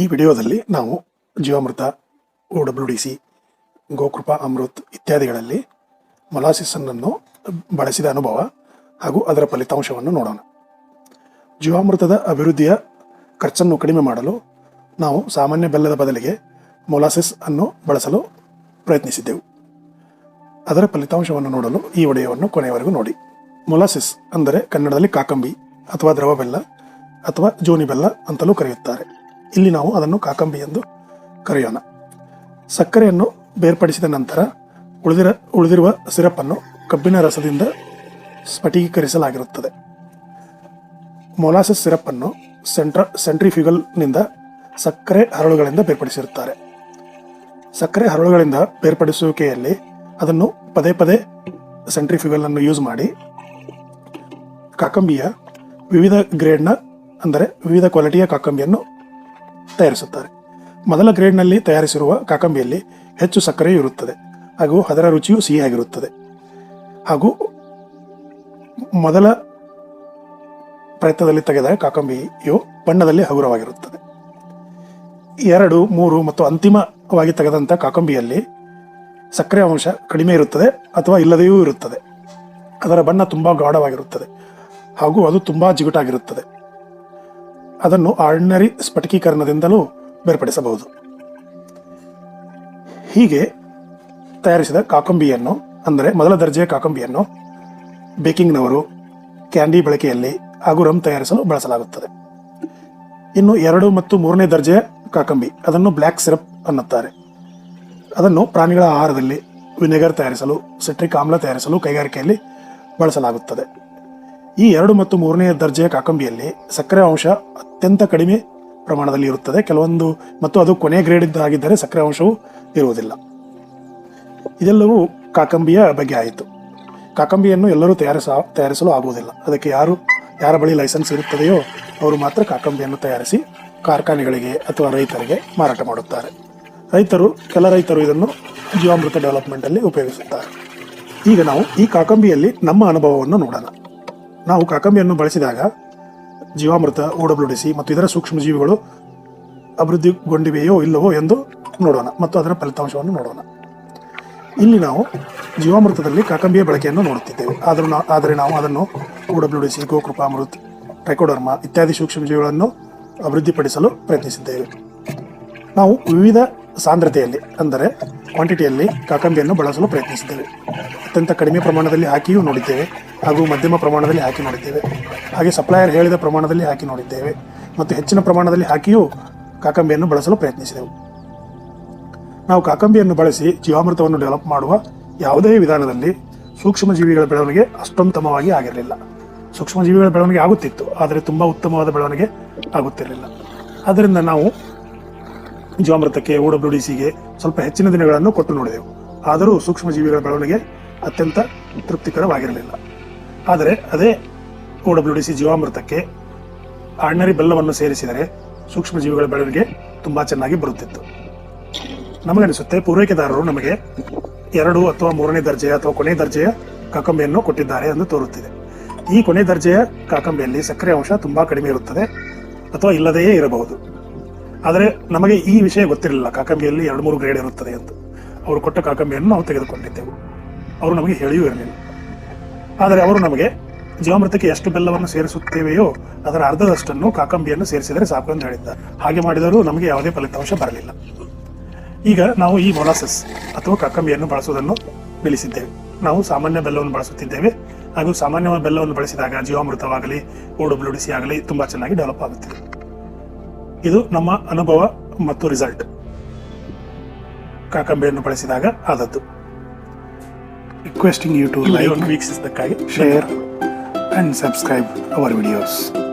ಈ ವಿಡಿಯೋದಲ್ಲಿ ನಾವು Jeevamrutha O W D C, Gokrupa, Amrit ಇತ್ಯಾದಿಗಳಲ್ಲಿ ಮೊಲಾಸಿಸನ್ನು ಬಳಸಿದ ಅನುಭವ ಹಾಗೂ ಅದರ ಫಲಿತಾಂಶವನ್ನು ನೋಡೋಣ. ಜೀವಾಮೃತದ ಅಭಿವೃದ್ಧಿಯ ಖರ್ಚನ್ನು ಕಡಿಮೆ ಮಾಡಲು ನಾವು ಸಾಮಾನ್ಯ ಬೆಲ್ಲದ ಬದಲಿಗೆ ಮೊಲಾಸಿಸ್ ಅನ್ನು ಬಳಸಲು ಪ್ರಯತ್ನಿಸಿದ್ದೆವು. ಅದರ ಫಲಿತಾಂಶವನ್ನು ನೋಡಲು ಈ ವಿಡಿಯೋವನ್ನು ಕೊನೆಯವರೆಗೂ ನೋಡಿ. ಮೊಲಾಸಿಸ್ ಅಂದರೆ ಕನ್ನಡದಲ್ಲಿ ಕಾಕಂಬಿ ಅಥವಾ ದ್ರವ ಬೆಲ್ಲ ಅಥವಾ ಜೋನಿ ಬೆಲ್ಲ ಅಂತಲೂ ಕರೆಯುತ್ತಾರೆ. ಇಲ್ಲಿ ನಾವು ಅದನ್ನು ಕಾಕಂಬಿ ಎಂದು ಕರೆಯೋಣ. ಸಕ್ಕರೆಯನ್ನು ಬೇರ್ಪಡಿಸಿದ ನಂತರ ಉಳಿದಿರ, ಉಳಿದಿರುವ ಸಿರಪನ್ನು ಕಬ್ಬಿನ ರಸದಿಂದ ಸ್ಫಟೀಕರಿಸಲಾಗಿರುತ್ತದೆ ಮೊಲಾಸಸ್ ಸಿರಪ್ ಅನ್ನು ಸೆಂಟ್ರ, ಸೆಂಟ್ರಿಫ್ಯೂಗಲ್ನಿಂದ ಸಕ್ಕರೆ ಹರಳುಗಳಿಂದ ಬೇರ್ಪಡಿಸಿರುತ್ತಾರೆ. ಸಕ್ಕರೆ ಹರಳುಗಳಿಂದ ಬೇರ್ಪಡಿಸುವಿಕೆಯಲ್ಲಿ ಅದನ್ನು ಪದೇ ಪದೇ ಸೆಂಟ್ರಿಫ್ಯೂಗಲ್ ಅನ್ನು ಯೂಸ್ ಮಾಡಿ ಕಾಕಂಬಿಯ ವಿವಿಧ ಗ್ರೇಡ್ನ, ಅಂದರೆ ವಿವಿಧ ಕ್ವಾಲಿಟಿಯ ಕಾಕಂಬಿಯನ್ನು ತಯಾರಿಸುತ್ತಾರೆ. ಮೊದಲ ಗ್ರೇಡ್ನಲ್ಲಿ ತಯಾರಿಸಿರುವ ಕಾಕಂಬಿಯಲ್ಲಿ ಹೆಚ್ಚು ಸಕ್ಕರೆಯೂ ಇರುತ್ತದೆ. ಹಾಗೂ ಅದರ ರುಚಿಯೂ ಸಿಹಿಯಾಗಿರುತ್ತದೆ. ಹಾಗೂ ಮೊದಲ ಪ್ರಯತ್ನದಲ್ಲಿ ತೆಗೆದ ಕಾಕಂಬಿಯು ಬಣ್ಣದಲ್ಲಿ ಹಗುರವಾಗಿರುತ್ತದೆ. ಎರಡು, ಮೂರು ಮತ್ತು ಅಂತಿಮವಾಗಿ ತೆಗೆದಂಥ ಕಾಕಂಬಿಯಲ್ಲಿ ಸಕ್ಕರೆ ಅಂಶ ಕಡಿಮೆ ಇರುತ್ತದೆ ಅಥವಾ ಇಲ್ಲದೆಯೂ ಇರುತ್ತದೆ. ಅದರ ಬಣ್ಣ ತುಂಬ ಗಾಢವಾಗಿರುತ್ತದೆ. ಹಾಗೂ ಅದು ತುಂಬ ಜಿಗುಟಾಗಿರುತ್ತದೆ. ಅದನ್ನು ಆರ್ಡಿನರಿ ಸ್ಫಟಿಕೀಕರಣದಿಂದಲೂ ಬೇರ್ಪಡಿಸಬಹುದು. ಹೀಗೆ ತಯಾರಿಸಿದ ಕಾಕಂಬಿಯನ್ನು, ಅಂದರೆ ಮೊದಲ ದರ್ಜೆಯ ಕಾಕಂಬಿಯನ್ನು, ಬೇಕಿಂಗ್ನವರು ಕ್ಯಾಂಡಿ ಬಳಕೆಯಲ್ಲಿ ಹಾಗೂ ರಮ್ ತಯಾರಿಸಲು ಬಳಸಲಾಗುತ್ತದೆ. ಇನ್ನು ಎರಡು ಮತ್ತು ಮೂರನೇ ದರ್ಜೆಯ ಕಾಕಂಬಿ, ಅದನ್ನು ಬ್ಲ್ಯಾಕ್ ಸಿರಪ್ ಅನ್ನುತ್ತಾರೆ. ಅದನ್ನು ಪ್ರಾಣಿಗಳ ಆಹಾರದಲ್ಲಿ ವಿನೆಗರ್ ತಯಾರಿಸಲು, ಸಿಟ್ರಿಕ್ ಆಮ್ಲ ತಯಾರಿಸಲು ಕೈಗಾರಿಕೆಯಲ್ಲಿ ಬಳಸಲಾಗುತ್ತದೆ. ಈ ಎರಡು ಮತ್ತು ಮೂರನೇ ದರ್ಜೆಯ ಕಾಕಂಬಿಯಲ್ಲಿ ಸಕ್ಕರೆ ಅಂಶ ಅತ್ಯಂತ ಕಡಿಮೆ ಪ್ರಮಾಣದಲ್ಲಿ ಇರುತ್ತದೆ. ಕೆಲವೊಂದು ಮತ್ತು ಅದು ಕೊನೆ ಗ್ರೇಡ್ ಆಗಿದ್ದರೆ ಸಕ್ಕರೆ ಅಂಶವು ಇರುವುದಿಲ್ಲ. ಇದೆಲ್ಲವೂ ಕಾಕಂಬಿಯ ಬಗ್ಗೆ ಆಯಿತು. ಕಾಕಂಬಿಯನ್ನು ಎಲ್ಲರೂ ತಯಾರಿಸ, ತಯಾರಿಸಲು ಆಗುವುದಿಲ್ಲ. ಅದಕ್ಕೆ ಯಾರು, ಯಾರ ಬಳಿ ಲೈಸೆನ್ಸ್ ಇರುತ್ತದೆಯೋ ಅವರು ಮಾತ್ರ ಕಾಕಂಬಿಯನ್ನು ತಯಾರಿಸಿ ಕಾರ್ಖಾನೆಗಳಿಗೆ ಅಥವಾ ರೈತರಿಗೆ ಮಾರಾಟ ಮಾಡುತ್ತಾರೆ. ರೈತರು, ಕೆಲ ರೈತರು ಇದನ್ನು ಜೀವಾಮೃತ ಡೆವಲಪ್ಮೆಂಟಲ್ಲಿ ಉಪಯೋಗಿಸುತ್ತಾರೆ. ಈಗ ನಾವು ಈ ಕಾಕಂಬಿಯಲ್ಲಿ ನಮ್ಮ ಅನುಭವವನ್ನು ನೋಡೋಣ. ನಾವು ಕಾಕಂಬಿಯನ್ನು ಬಳಸಿದಾಗ ಜೀವಾಮೃತ ಒ ಡಬ್ಲ್ಯೂ ಡಿ ಸಿ ಮತ್ತು ಇದರ ಸೂಕ್ಷ್ಮಜೀವಿಗಳು ಅಭಿವೃದ್ಧಿಗೊಂಡಿವೆಯೋ ಇಲ್ಲವೋ ಎಂದು ನೋಡೋಣ ಮತ್ತು ಅದರ ಫಲಿತಾಂಶವನ್ನು ನೋಡೋಣ. ಇಲ್ಲಿ ನಾವು ಜೀವಾಮೃತದಲ್ಲಿ ಕಾಕಂಬಿಯ ಬಳಕೆಯನ್ನು ನೋಡುತ್ತಿದ್ದೇವೆ. ಆದರೂ ಆದರೆ ನಾವು ಅದನ್ನು O W D C Gokrupamrut, trichoderma ಇತ್ಯಾದಿ ಸೂಕ್ಷ್ಮಜೀವಿಗಳನ್ನು ಅಭಿವೃದ್ಧಿಪಡಿಸಲು ಪ್ರಯತ್ನಿಸಿದ್ದೇವೆ. ನಾವು ವಿವಿಧ ಸಾಂದ್ರತೆಯಲ್ಲಿ, ಅಂದರೆ ಕ್ವಾಂಟಿಟಿಯಲ್ಲಿ ಕಾಕಂಬಿಯನ್ನು ಬಳಸಲು ಪ್ರಯತ್ನಿಸಿದ್ದೇವೆ. ಅತ್ಯಂತ ಕಡಿಮೆ ಪ್ರಮಾಣದಲ್ಲಿ ಹಾಕಿಯೂ ನೋಡಿದ್ದೇವೆ, ಹಾಗೂ ಮಧ್ಯಮ ಪ್ರಮಾಣದಲ್ಲಿ ಹಾಕಿ ನೋಡಿದ್ದೇವೆ. ಹಾಗೆ ಸಪ್ಲೈಯರ್ ಹೇಳಿದ ಪ್ರಮಾಣದಲ್ಲಿ ಹಾಕಿ ನೋಡಿದ್ದೇವೆ, ಮತ್ತು ಹೆಚ್ಚಿನ ಪ್ರಮಾಣದಲ್ಲಿ ಹಾಕಿಯೂ ಕಾಕಂಬಿಯನ್ನು ಬಳಸಲು ಪ್ರಯತ್ನಿಸಿದೆವು. ನಾವು ಕಾಕಂಬಿಯನ್ನು ಬಳಸಿ ಜೀವಾಮೃತವನ್ನು ಡೆವಲಪ್ ಮಾಡುವ ಯಾವುದೇ ವಿಧಾನದಲ್ಲಿ ಸೂಕ್ಷ್ಮಜೀವಿಗಳ ಬೆಳವಣಿಗೆ ಅಷ್ಟೊಂತಮವಾಗಿ ಆಗಿರಲಿಲ್ಲ. ಸೂಕ್ಷ್ಮಜೀವಿಗಳ ಬೆಳವಣಿಗೆ ಆಗುತ್ತಿತ್ತು, ಆದರೆ ತುಂಬ ಉತ್ತಮವಾದ ಬೆಳವಣಿಗೆ ಆಗುತ್ತಿರಲಿಲ್ಲ. ಆದ್ದರಿಂದ ನಾವು ಜೀವಾಮೃತಕ್ಕೆ ಒ ಡಬ್ಲ್ಯೂ ಡಿ ಸಿಗೆ ಸ್ವಲ್ಪ ಹೆಚ್ಚಿನ ದಿನಗಳನ್ನು ಕೊಟ್ಟು ನೋಡಿದೆವು. ಆದರೂ ಸೂಕ್ಷ್ಮ ಜೀವಿಗಳ ಬೆಳವಣಿಗೆ ಅತ್ಯಂತ ತೃಪ್ತಿಕರವಾಗಿರಲಿಲ್ಲ. ಆದರೆ ಅದೇ ಓ ಡಬ್ಲ್ಯೂ ಡಿ ಸಿ ಜೀವಾಮೃತಕ್ಕೆ ಆರ್ಡಿನರಿ ಬೆಲ್ಲವನ್ನು ಸೇರಿಸಿದರೆ ಸೂಕ್ಷ್ಮ ಜೀವಿಗಳ ಬೆಳವಣಿಗೆ ತುಂಬಾ ಚೆನ್ನಾಗಿ ಬರುತ್ತಿತ್ತು. ನಮಗನಿಸುತ್ತೆ ಪೂರೈಕೆದಾರರು ನಮಗೆ ಎರಡು ಅಥವಾ ಮೂರನೇ ದರ್ಜೆಯ ಅಥವಾ ಕೊನೆ ದರ್ಜೆಯ ಕಾಕಂಬೆಯನ್ನು ಕೊಟ್ಟಿದ್ದಾರೆ ಎಂದು ತೋರುತ್ತಿದೆ. ಈ ಕೊನೆ ದರ್ಜೆಯ ಕಾಕಂಬೆಯಲ್ಲಿ ಸಕ್ಕರೆ ಅಂಶ ತುಂಬಾ ಕಡಿಮೆ ಇರುತ್ತದೆ ಅಥವಾ ಇಲ್ಲದೆಯೇ ಇರಬಹುದು. ಆದರೆ ನಮಗೆ ಈ ವಿಷಯ ಗೊತ್ತಿರಲಿಲ್ಲ. ಕಾಕಂಬಿಯಲ್ಲಿ ಎರಡು ಮೂರು ಗ್ರೇಡ್ ಇರುತ್ತದೆ ಅಂತ. ಅವರು ಕೊಟ್ಟ ಕಾಕಂಬಿಯನ್ನು ನಾವು ತೆಗೆದುಕೊಂಡಿದ್ದೆವು. ಅವರು ನಮಗೆ ಹೇಳಿಯೂ ಇರಲಿಲ್ಲ. ಆದರೆ ಅವರು ನಮಗೆ ಜೀವಾಮೃತಕ್ಕೆ ಎಷ್ಟು ಬೆಲ್ಲವನ್ನು ಸೇರಿಸುತ್ತೇವೆಯೋ ಅದರ ಅರ್ಧದಷ್ಟನ್ನು ಕಾಕಂಬಿಯನ್ನು ಸೇರಿಸಿದರೆ ಸಾಕು ಎಂದು ಹೇಳಿದ್ದ ಹಾಗೆ ಮಾಡಿದರೂ ನಮಗೆ ಯಾವುದೇ ಫಲಿತಾಂಶ ಬರಲಿಲ್ಲ. ಈಗ ನಾವು ಈ ಮೊಲಾಸಸ್ ಅಥವಾ ಕಾಕಂಬಿಯನ್ನು ಬಳಸುವುದನ್ನು ನಿಲ್ಲಿಸಿದ್ದೇವೆ. ನಾವು ಸಾಮಾನ್ಯ ಬೆಲ್ಲವನ್ನು ಬಳಸುತ್ತಿದ್ದೇವೆ. ಹಾಗೂ ಸಾಮಾನ್ಯ ಬೆಲ್ಲವನ್ನು ಬಳಸಿದಾಗ ಜೀವಾಮೃತವಾಗಲಿ ಓಡು ಬ್ಲೂಡಿಸಿ ಆಗಲಿ ತುಂಬಾ ಚೆನ್ನಾಗಿ ಡೆವಲಪ್ ಆಗುತ್ತಿದೆ. ಇದು ನಮ್ಮ ಅನುಭವ ಮತ್ತು ರಿಸಲ್ಟ್ ಕಾಕಂಬೆಯನ್ನು ಬಳಸಿದಾಗ ಆದದ್ದು. ರಿಕ್ವೆಸ್ಟಿಂಗ್ ಯು ಟು ಲೈಕ್ ವೀಕ್ಷಿಸಿದ್ದಕ್ಕಾಗಿ share and subscribe our videos